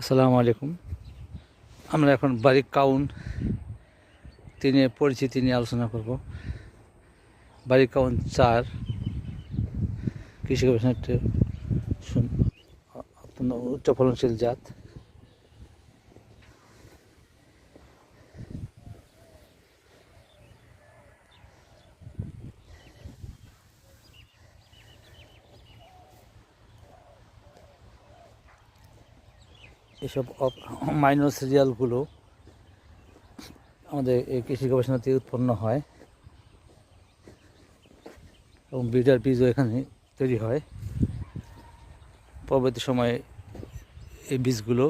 আসসালামু আলাইকুম। আমরা এখন বারিক কাউন তিনি পরিচিতি নিয়ে আলোচনা করব। বারিক কাউন চার কৃষি গবেষণা একটি আপনার উচ্চ ফলনশীল জাত। এসব মাইনর সিরিয়ালগুলো আমাদের এই কৃষি গবেষণাতে উৎপন্ন হয়। এবং বিডার বীজও এখানে তৈরি হয়। পরবর্তী সময়ে এই বীজগুলো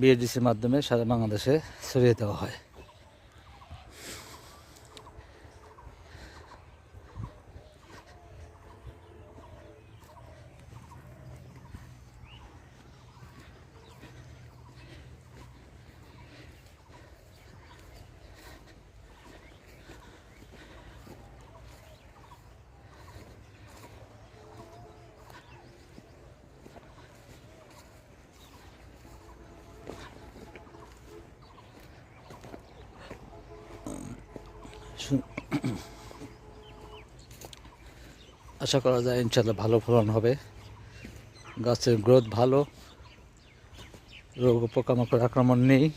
বিএডিসির মাধ্যমে সারা বাংলাদেশে ছড়িয়ে দেওয়া হয়। আশা করা যায় ইনশাল্লাহ ভালো ফলন হবে। গাছের গ্রোথ ভালো। রোগ পোকামাকড় আক্রমণ নেই।